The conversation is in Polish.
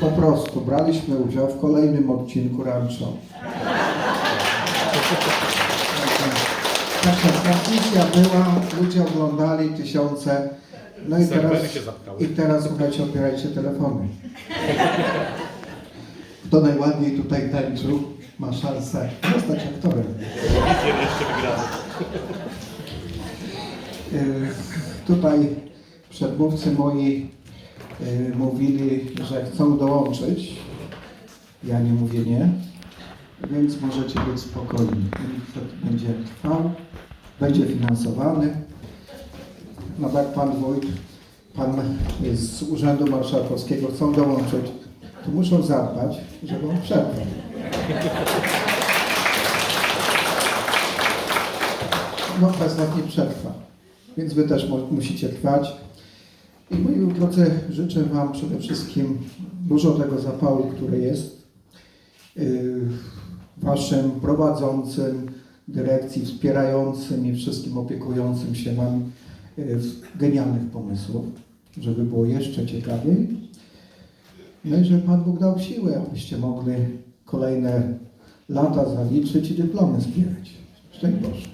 Po prostu braliśmy udział w kolejnym odcinku Rancho. Taka transmisja była, ludzie oglądali tysiące. No i teraz, i teraz słuchajcie, odbierajcie telefony. Kto najładniej tutaj tańczył, ma szansę zostać aktorem. Y, Tutaj przedmówcy moi mówili, że chcą dołączyć. Ja nie mówię nie, więc możecie być spokojni. Uniwersytet będzie trwał, będzie finansowany. No tak pan wójt, pan z Urzędu Marszałkowskiego chcą dołączyć, to muszą zadbać, żeby on przetrwał. No nas nie przetrwa. Więc wy też mu- musicie trwać. I moi drodzy, życzę wam przede wszystkim dużo tego zapału, który jest yy, waszym prowadzącym dyrekcji, wspierającym i wszystkim opiekującym się wam yy, genialnych pomysłów, żeby było jeszcze ciekawiej. No i żeby Pan Bóg dał siłę, abyście mogli kolejne lata zaliczyć i dyplomy zbierać. Szczęść Boże.